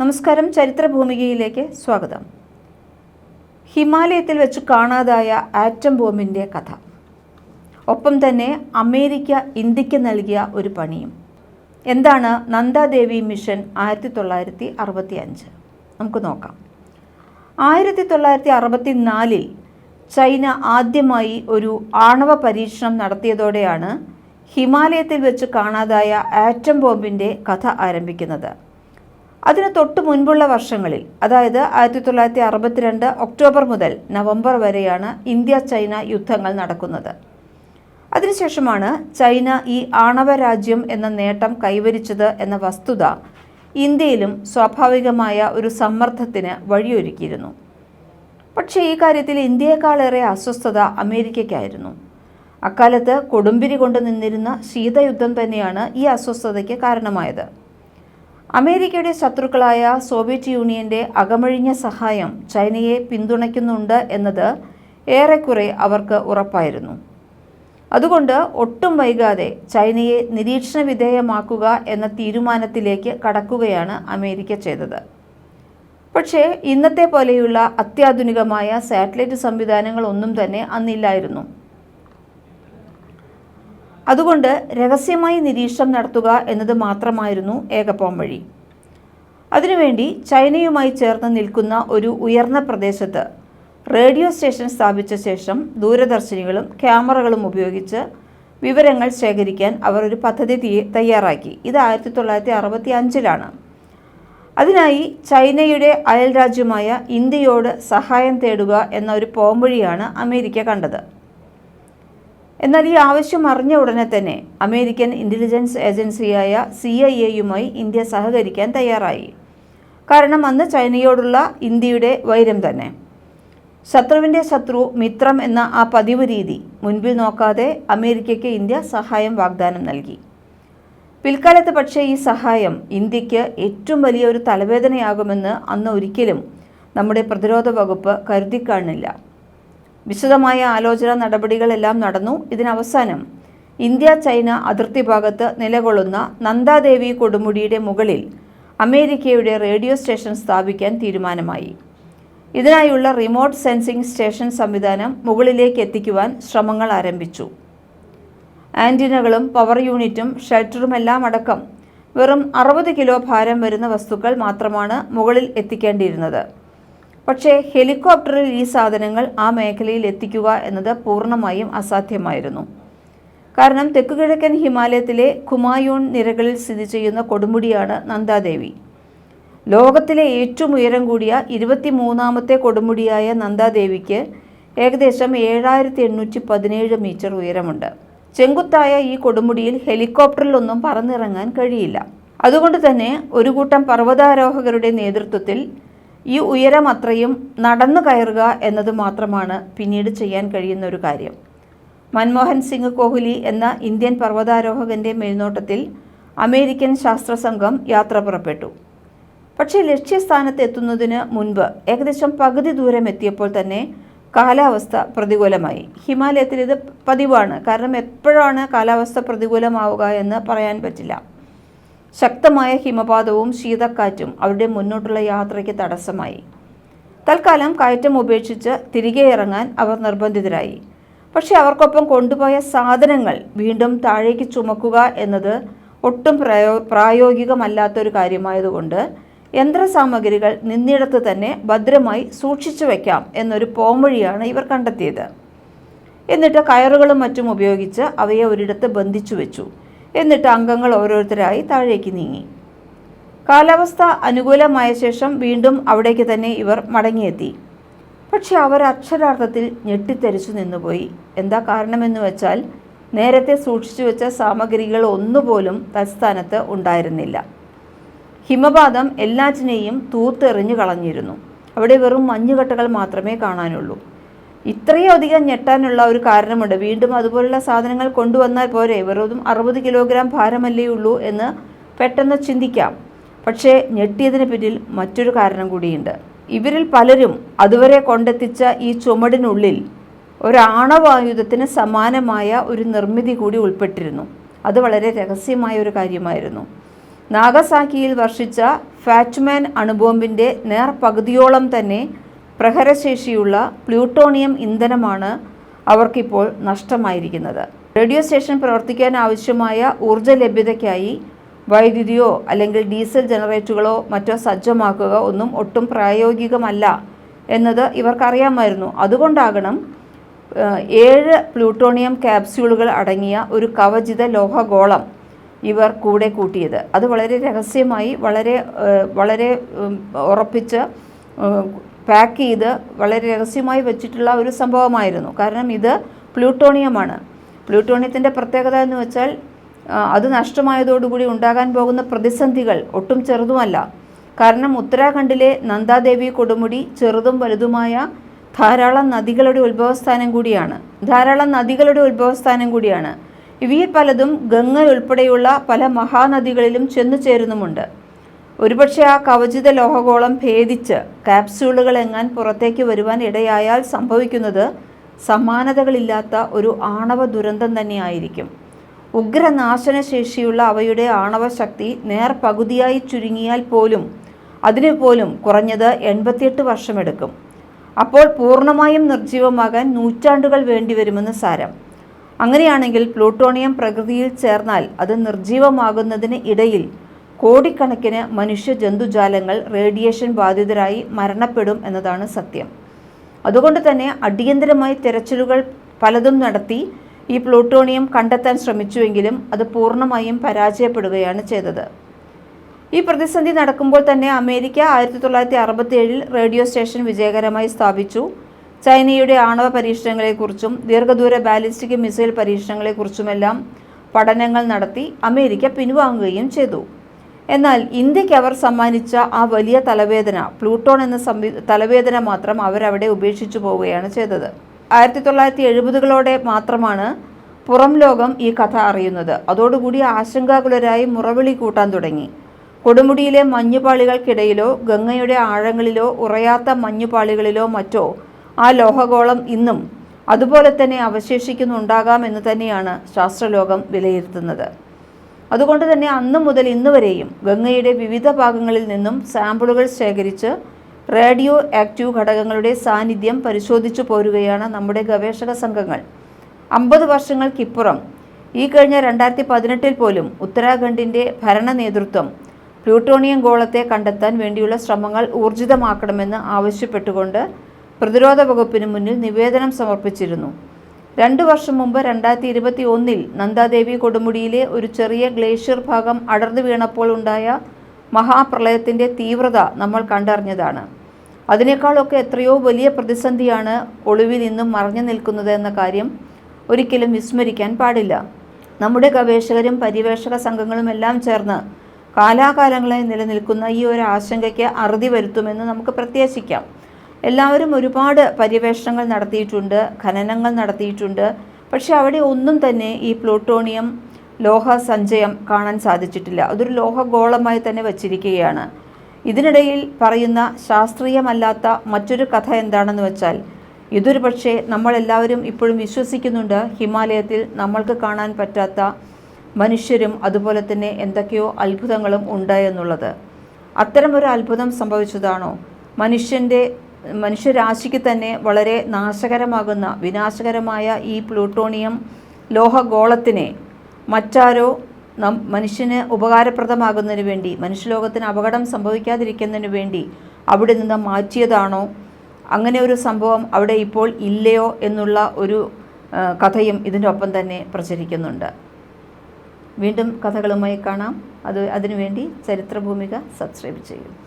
നമസ്കാരം. ചരിത്രഭൂമികയിലേക്ക് സ്വാഗതം. ഹിമാലയത്തിൽ വെച്ച് കാണാതായ ആറ്റം ബോംബിന്റെ കഥ. ഒപ്പം തന്നെ അമേരിക്ക ഇന്ത്യയ്ക്ക് നൽകിയ ഒരു പണിയും. എന്താണ് നന്ദാദേവി മിഷൻ ആയിരത്തി തൊള്ളായിരത്തി അറുപത്തി അഞ്ച് നമുക്ക് നോക്കാം. ആയിരത്തി തൊള്ളായിരത്തി അറുപത്തി നാലിൽ ചൈന ആദ്യമായി ഒരു ആണവ പരീക്ഷണം നടത്തിയതോടെയാണ് ഹിമാലയത്തിൽ വെച്ച് കാണാതായ ആറ്റം ബോംബിന്റെ കഥ ആരംഭിക്കുന്നത്. അതിന് തൊട്ട് മുൻപുള്ള വർഷങ്ങളിൽ അതായത് ആയിരത്തി തൊള്ളായിരത്തി അറുപത്തിരണ്ട് ഒക്ടോബർ മുതൽ നവംബർ വരെയാണ് ഇന്ത്യ ചൈന യുദ്ധങ്ങൾ നടക്കുന്നത്. അതിനുശേഷമാണ് ചൈന ഈ ആണവ രാജ്യം എന്ന നേട്ടം കൈവരിച്ചത് എന്ന വസ്തുത ഇന്ത്യയിലും സ്വാഭാവികമായ ഒരു സമ്മർദ്ദത്തിന് വഴിയൊരുക്കിയിരുന്നു. പക്ഷേ ഈ കാര്യത്തിൽ ഇന്ത്യയെക്കാളേറെ അസ്വസ്ഥത അമേരിക്കയ്ക്കായിരുന്നു. അക്കാലത്ത് കൊടുമ്പിരി കൊണ്ട് നിന്നിരുന്ന ശീതയുദ്ധം തന്നെയാണ് ഈ അസ്വസ്ഥതയ്ക്ക് കാരണമായത്. അമേരിക്കയുടെ ശത്രുക്കളായ സോവിയറ്റ് യൂണിയന്റെ അകമഴിഞ്ഞ സഹായം ചൈനയെ പിന്തുണയ്ക്കുന്നുണ്ട് എന്നത് ഏറെക്കുറെ അവർക്ക് ഉറപ്പായിരുന്നു. അതുകൊണ്ട് ഒട്ടും വൈകാതെ ചൈനയെ നിരീക്ഷണ വിധേയമാക്കുക എന്ന തീരുമാനത്തിലേക്ക് കടക്കുകയാണ് അമേരിക്ക ചെയ്തത്. പക്ഷേ ഇന്നത്തെ പോലെയുള്ള അത്യാധുനികമായ സാറ്റലൈറ്റ് സംവിധാനങ്ങളൊന്നും തന്നെ അന്നില്ലായിരുന്നു. അതുകൊണ്ട് രഹസ്യമായി നിരീക്ഷണം നടത്തുക എന്നത് മാത്രമായിരുന്നു ഏകപോം വഴി. അതിനുവേണ്ടി ചൈനയുമായി ചേർന്ന് നിൽക്കുന്ന ഒരു ഉയർന്ന പ്രദേശത്ത് റേഡിയോ സ്റ്റേഷൻ സ്ഥാപിച്ച ശേഷം ദൂരദർശിനികളും ക്യാമറകളും ഉപയോഗിച്ച് വിവരങ്ങൾ ശേഖരിക്കാൻ അവർ ഒരു പദ്ധതി തയ്യാറാക്കി. ഇത് ആയിരത്തി തൊള്ളായിരത്തി അറുപത്തി അഞ്ചിലാണ് അതിനായി ചൈനയുടെ അയൽരാജ്യമായ ഇന്ത്യയോട് സഹായം തേടുക എന്ന ഒരു പോംവഴിയാണ് അമേരിക്ക കണ്ടത്. എന്നാൽ ഈ ആവശ്യം അറിഞ്ഞ ഉടനെ തന്നെ അമേരിക്കൻ ഇന്റലിജൻസ് ഏജൻസിയായ സി ഐ എയുമായി ഇന്ത്യ സഹകരിക്കാൻ തയ്യാറായി. കാരണം അന്ന് ചൈനയോടുള്ള ഇന്ത്യയുടെ വൈരം തന്നെ. ശത്രുവിന്റെ ശത്രു മിത്രം എന്ന ആ പതിവ് രീതി മുൻപിൽ നോക്കാതെ അമേരിക്കയ്ക്ക് ഇന്ത്യ സഹായം വാഗ്ദാനം നൽകി. പിൽക്കാലത്ത് പക്ഷേ ഈ സഹായം ഇന്ത്യയ്ക്ക് ഏറ്റവും വലിയ ഒരു തലവേദനയാകുമെന്ന് അന്ന് ഒരിക്കലും നമ്മുടെ പ്രതിരോധ വകുപ്പ് കരുതിക്കാണില്ല വിശദമായ ആലോചന നടപടികളെല്ലാം നടന്നു. ഇതിനവസാനം ഇന്ത്യ ചൈന അതിർത്തി ഭാഗത്ത് നിലകൊള്ളുന്ന നന്ദാദേവി കൊടുമുടിയുടെ മുകളിൽ അമേരിക്കയുടെ റേഡിയോ സ്റ്റേഷൻ സ്ഥാപിക്കാൻ തീരുമാനമായി. ഇതിനായുള്ള റിമോട്ട് സെൻസിംഗ് സ്റ്റേഷൻ സംവിധാനം മുകളിലേക്ക് എത്തിക്കുവാൻ ശ്രമങ്ങൾ ആരംഭിച്ചു. ആന്റിനകളും പവർ യൂണിറ്റും ഷെൽട്ടറുമെല്ലാം അടക്കം വെറും അറുപത് കിലോ ഭാരം വരുന്ന വസ്തുക്കൾ മാത്രമാണ് മുകളിൽ എത്തിക്കേണ്ടിയിരുന്നത്. പക്ഷേ ഹെലികോപ്റ്ററിൽ ഈ സാധനങ്ങൾ ആ മേഖലയിൽ എത്തിക്കുക എന്നത് പൂർണമായും അസാധ്യമായിരുന്നു. കാരണം തെക്കുകിഴക്കൻ ഹിമാലയത്തിലെ കുമായൂൺ നിരകളിൽ സ്ഥിതി ചെയ്യുന്ന കൊടുമുടിയാണ് നന്ദാദേവി. ലോകത്തിലെ ഏറ്റവും ഉയരം കൂടിയ ഇരുപത്തി മൂന്നാമത്തെ കൊടുമുടിയായ നന്ദാദേവിക്ക് ഏകദേശം ഏഴായിരത്തി എണ്ണൂറ്റി പതിനേഴ് മീറ്റർ ഉയരമുണ്ട്. ചെങ്കുത്തായ ഈ കൊടുമുടിയിൽ ഹെലികോപ്റ്ററിലൊന്നും പറന്നിറങ്ങാൻ കഴിയില്ല. അതുകൊണ്ട് തന്നെ ഒരു കൂട്ടം പർവതാരോഹകരുടെ നേതൃത്വത്തിൽ ഈ ഉയരം അത്രയും നടന്നു കയറുക എന്നത് മാത്രമാണ് പിന്നീട് ചെയ്യാൻ കഴിയുന്ന ഒരു കാര്യം. മൻമോഹൻ സിംഗ് കോഹ്ലി എന്ന ഇന്ത്യൻ പർവതാരോഹകന്റെ മേൽനോട്ടത്തിൽ അമേരിക്കൻ ശാസ്ത്ര സംഘം യാത്ര പുറപ്പെട്ടു. പക്ഷേ ലക്ഷ്യസ്ഥാനത്ത് എത്തുന്നതിന് മുൻപ് ഏകദേശം പകുതി ദൂരം എത്തിയപ്പോൾ തന്നെ കാലാവസ്ഥ പ്രതികൂലമായി. ഹിമാലയത്തിൽ ഇത് പതിവാണ്. കാരണം എപ്പോഴാണ് കാലാവസ്ഥ പ്രതികൂലമാവുക എന്ന് പറയാൻ പറ്റില്ല. ശക്തമായ ഹിമപാതവും ശീതക്കാറ്റും അവരുടെ മുന്നോട്ടുള്ള യാത്രയ്ക്ക് തടസ്സമായി. തൽക്കാലം കയറ്റം ഉപേക്ഷിച്ച് തിരികെ ഇറങ്ങാൻ അവർ നിർബന്ധിതരായി. പക്ഷെ അവർക്കൊപ്പം കൊണ്ടുപോയ സാധനങ്ങൾ വീണ്ടും താഴേക്ക് ചുമക്കുക എന്നത് ഒട്ടും പ്രയോ പ്രായോഗികമല്ലാത്തൊരു കാര്യമായതുകൊണ്ട് യന്ത്രസാമഗ്രികൾ നിന്നിടത്ത് തന്നെ ഭദ്രമായി സൂക്ഷിച്ചു വയ്ക്കാം എന്നൊരു പോംവഴിയാണ് ഇവർ കണ്ടെത്തിയത്. എന്നിട്ട് കയറുകളും മറ്റും ഉപയോഗിച്ച് അവയെ ഒരിടത്ത് ബന്ധിച്ചു വെച്ചു. എന്നിട്ട് അംഗങ്ങൾ ഓരോരുത്തരായി താഴേക്ക് നീങ്ങി. കാലാവസ്ഥ അനുകൂലമായ ശേഷം വീണ്ടും അവിടേക്ക് തന്നെ ഇവർ മടങ്ങിയെത്തി. പക്ഷെ അവർ അക്ഷരാർത്ഥത്തിൽ ഞെട്ടിത്തെരിച്ചു നിന്നുപോയി. എന്താ കാരണമെന്ന് വെച്ചാൽ നേരത്തെ സൂക്ഷിച്ചു വെച്ച സാമഗ്രികൾ ഒന്നുപോലും തൽസ്ഥാനത്ത് ഉണ്ടായിരുന്നില്ല. ഹിമപാതം എല്ലാറ്റിനെയും തൂത്തെറിഞ്ഞു കളഞ്ഞിരുന്നു. അവിടെ വെറും മഞ്ഞുകട്ടകൾ മാത്രമേ കാണാനുള്ളൂ. ഇത്രയും അധികം ഞെട്ടാനുള്ള ഒരു കാരണമുണ്ട്. വീണ്ടും അതുപോലുള്ള സാധനങ്ങൾ കൊണ്ടുവന്നാൽ പോരെ. വെറുതും അറുപത് കിലോഗ്രാം ഭാരമല്ലേ ഉള്ളൂ എന്ന് പെട്ടെന്ന് ചിന്തിക്കാം. പക്ഷേ ഞെട്ടിയതിന് പിന്നിൽ മറ്റൊരു കാരണം കൂടിയുണ്ട്. ഇവരിൽ പലരും അതുവരെ കൊണ്ടെത്തിച്ച ഈ ചുമടിനുള്ളിൽ ഒരു ആണവായുധത്തിന് സമാനമായ ഒരു നിർമ്മിതി കൂടി ഉൾപ്പെട്ടിരുന്നു. അത് വളരെ രഹസ്യമായ ഒരു കാര്യമായിരുന്നു. നാഗസാക്കിയിൽ വർഷിച്ച ഫാറ്റ്മാൻ അണുബോംബിന്റെ നേർ പകുതിയോളം തന്നെ പ്രഹരശേഷിയുള്ള പ്ലൂട്ടോണിയം ഇന്ധനമാണ് അവർക്കിപ്പോൾ നഷ്ടമായിരിക്കുന്നത്. റേഡിയോ സ്റ്റേഷൻ പ്രവർത്തിക്കാൻ ആവശ്യമായ ഊർജ ലഭ്യതയ്ക്കായി വൈദ്യുതിയോ അല്ലെങ്കിൽ ഡീസൽ ജനറേറ്ററുകളോ മറ്റോ സജ്ജമാക്കുക ഒന്നും ഒട്ടും പ്രായോഗികമല്ല എന്നത് ഇവർക്കറിയാമായിരുന്നു. അതുകൊണ്ടാകണം ഏഴ് പ്ലൂട്ടോണിയം ക്യാപ്സ്യൂളുകൾ അടങ്ങിയ ഒരു കവചിത ലോഹഗോളം ഇവർ കൂടെ കൂട്ടിയത്. അത് വളരെ രഹസ്യമായി വളരെ വളരെ ഉറപ്പിച്ച് പാക്ക് ചെയ്ത് വളരെ രഹസ്യമായി വെച്ചിട്ടുള്ള ഒരു സംഭവമായിരുന്നു. കാരണം ഇത് പ്ലൂട്ടോണിയമാണ്. പ്ലൂട്ടോണിയത്തിന്റെ പ്രത്യേകത എന്ന് വെച്ചാൽ അത് നഷ്ടമായതോടുകൂടി ഉണ്ടാകാൻ പോകുന്ന പ്രതിസന്ധികൾ ഒട്ടും ചെറുതുമല്ല. കാരണം ഉത്തരാഖണ്ഡിലെ നന്ദാദേവി കൊടുമുടി ചെറുതും വലുതുമായ ധാരാളം നദികളുടെ ഉത്ഭവസ്ഥാനം കൂടിയാണ്. ധാരാളം നദികളുടെ ഉത്ഭവസ്ഥാനം കൂടിയാണ്. ഇവയിൽ പലതും ഗംഗ ഉൾപ്പെടെയുള്ള പല മഹാനദികളിലും ചെന്നു ചേരുന്നുമുണ്ട്. ഒരുപക്ഷെ ആ കവചിത ലോഹഗോളം ഭേദിച്ച് കാപ്സ്യൂളുകൾ എങ്ങാൻ പുറത്തേക്ക് വരുവാൻ ഇടയായാൽ സംഭവിക്കുന്നത് സമാനതകളില്ലാത്ത ഒരു ആണവ ദുരന്തം തന്നെയായിരിക്കും. ഉഗ്രനാശനശേഷിയുള്ള അവയുടെ ആണവ ശക്തി നേർ പകുതിയായി ചുരുങ്ങിയാൽ പോലും അതിന് പോലും കുറഞ്ഞത് എൺപത്തിയെട്ട് വർഷമെടുക്കും. അപ്പോൾ പൂർണമായും നിർജീവമാകാൻ നൂറ്റാണ്ടുകൾ വേണ്ടിവരുമെന്ന് സാരം. അങ്ങനെയാണെങ്കിൽ പ്ലൂട്ടോണിയം പ്രകൃതിയിൽ ചേർന്നാൽ അത് നിർജീവമാകുന്നതിന് ഇടയിൽ കോടിക്കണക്കിന് മനുഷ്യ ജന്തുജാലങ്ങൾ റേഡിയേഷൻ ബാധിതരായി മരണപ്പെടും എന്നതാണ് സത്യം. അതുകൊണ്ട് തന്നെ അടിയന്തരമായി തിരച്ചിലുകൾ പലതും നടത്തി ഈ പ്ലൂട്ടോണിയം കണ്ടെത്താൻ ശ്രമിച്ചുവെങ്കിലും അത് പൂർണമായും പരാജയപ്പെടുകയാണ് ചെയ്തത്. ഈ പ്രതിസന്ധി നടക്കുമ്പോൾ തന്നെ അമേരിക്ക ആയിരത്തി തൊള്ളായിരത്തി അറുപത്തി ഏഴിൽ റേഡിയോ സ്റ്റേഷൻ വിജയകരമായി സ്ഥാപിച്ചു. ചൈനയുടെ ആണവ പരീക്ഷണങ്ങളെക്കുറിച്ചും ദീർഘദൂര ബാലിസ്റ്റിക് മിസൈൽ പരീക്ഷണങ്ങളെക്കുറിച്ചുമെല്ലാം പഠനങ്ങൾ നടത്തി അമേരിക്ക പിൻവാങ്ങുകയും ചെയ്തു. എന്നാൽ ഇന്ത്യയ്ക്ക് അവർ സമ്മാനിച്ച ആ വലിയ തലവേദന പ്ലൂട്ടോൺ എന്ന സംവി തലവേദന മാത്രം അവരവിടെ ഉപേക്ഷിച്ചു പോവുകയാണ് ചെയ്തത്. ആയിരത്തി തൊള്ളായിരത്തി എഴുപതുകളോടെ മാത്രമാണ് പുറം ലോകം ഈ കഥ അറിയുന്നത്. അതോടുകൂടി ആശങ്കാകുലരായി മുറവിളി കൂട്ടാൻ തുടങ്ങി. കൊടുമുടിയിലെ മഞ്ഞുപാളികൾക്കിടയിലോ ഗംഗയുടെ ആഴങ്ങളിലോ ഉറയാത്ത മഞ്ഞുപാളികളിലോ മറ്റോ ആ ലോഹഗോളം ഇന്നും അതുപോലെ തന്നെ അവശേഷിക്കുന്നുണ്ടാകാം എന്ന് തന്നെയാണ് ശാസ്ത്രലോകം വിലയിരുത്തുന്നത്. അതുകൊണ്ട് തന്നെ അന്ന് മുതൽ ഇന്ന് വരെയും ഗംഗയുടെ വിവിധ ഭാഗങ്ങളിൽ നിന്നും സാമ്പിളുകൾ ശേഖരിച്ച് റേഡിയോ ആക്റ്റീവ് ഘടകങ്ങളുടെ സാന്നിധ്യം പരിശോധിച്ചു പോരുകയാണ് നമ്മുടെ ഗവേഷക സംഘങ്ങൾ. അമ്പത് വർഷങ്ങൾക്കിപ്പുറം ഈ കഴിഞ്ഞ രണ്ടായിരത്തി പതിനെട്ടിൽ പോലും ഉത്തരാഖണ്ഡിന്റെ ഭരണ നേതൃത്വം പ്ലൂട്ടോണിയം ഗോളത്തെ കണ്ടെത്താൻ വേണ്ടിയുള്ള ശ്രമങ്ങൾ ഊർജിതമാക്കണമെന്ന് ആവശ്യപ്പെട്ടുകൊണ്ട് പ്രതിരോധ വകുപ്പിന് മുന്നിൽ നിവേദനം സമർപ്പിച്ചിരുന്നു. രണ്ടു വർഷം മുമ്പ് രണ്ടായിരത്തി ഇരുപത്തി ഒന്നിൽ നന്ദാദേവി കൊടുമുടിയിലെ ഒരു ചെറിയ ഗ്ലേഷ്യർ ഭാഗം അടർന്നു വീണപ്പോൾ ഉണ്ടായ മഹാപ്രളയത്തിന്റെ തീവ്രത നമ്മൾ കണ്ടറിഞ്ഞതാണ്. അതിനേക്കാളൊക്കെ എത്രയോ വലിയ പ്രതിസന്ധിയാണ് ഒളിവിൽ നിന്നും മറഞ്ഞു നിൽക്കുന്നത് എന്ന കാര്യം ഒരിക്കലും വിസ്മരിക്കാൻ പാടില്ല. നമ്മുടെ ഗവേഷകരും പര്യവേഷക സംഘങ്ങളും എല്ലാം ചേർന്ന് കാലാകാലങ്ങളായി നിലനിൽക്കുന്ന ഈ ഒരു ആശങ്കയ്ക്ക് അറുതി വരുത്തുമെന്ന് നമുക്ക് പ്രത്യാശിക്കാം. എല്ലാവരും ഒരുപാട് പര്യവേഷണങ്ങൾ നടത്തിയിട്ടുണ്ട് ഖനനങ്ങൾ നടത്തിയിട്ടുണ്ട്. പക്ഷെ അവിടെ ഒന്നും തന്നെ ഈ പ്ലൂട്ടോണിയം ലോഹ സഞ്ചയം കാണാൻ സാധിച്ചിട്ടില്ല. അതൊരു ലോഹഗോളമായി തന്നെ വച്ചിരിക്കുകയാണ്. ഇതിനിടയിൽ പറയുന്ന ശാസ്ത്രീയമല്ലാത്ത മറ്റൊരു കഥ എന്താണെന്ന് വെച്ചാൽ ഇതൊരു പക്ഷേ നമ്മളെല്ലാവരും ഇപ്പോഴും വിശ്വസിക്കുന്നുണ്ട്. ഹിമാലയത്തിൽ നമ്മൾക്ക് കാണാൻ പറ്റാത്ത മനുഷ്യരും അതുപോലെ തന്നെ എന്തൊക്കെയോ അത്ഭുതങ്ങളും ഉണ്ട് എന്നുള്ളത്. അത്തരമൊരു അത്ഭുതം സംഭവിച്ചതാണോ? മനുഷ്യന്റെ മനുഷ്യരാശിക്ക് തന്നെ വളരെ നാശകരമാകുന്ന വിനാശകരമായ ഈ പ്ലൂട്ടോണിയം ലോഹഗോളത്തിനെ മറ്റാരോ നം മനുഷ്യന് ഉപകാരപ്രദമാകുന്നതിന് വേണ്ടി മനുഷ്യലോകത്തിന് അപകടം സംഭവിക്കാതിരിക്കുന്നതിന് വേണ്ടി അവിടെ നിന്ന് മാറ്റിയതാണോ? അങ്ങനെ ഒരു സംഭവം അവിടെ ഇപ്പോൾ ഇല്ലയോ എന്നുള്ള ഒരു കഥയും ഇതിന്റെ ഒപ്പം തന്നെ പ്രചരിക്കുന്നുണ്ട്. വീണ്ടും കഥകളുമായി കാണാം. അത് അതിനുവേണ്ടി ചരിത്രഭൂമിക സബ്സ്ക്രൈബ് ചെയ്യും.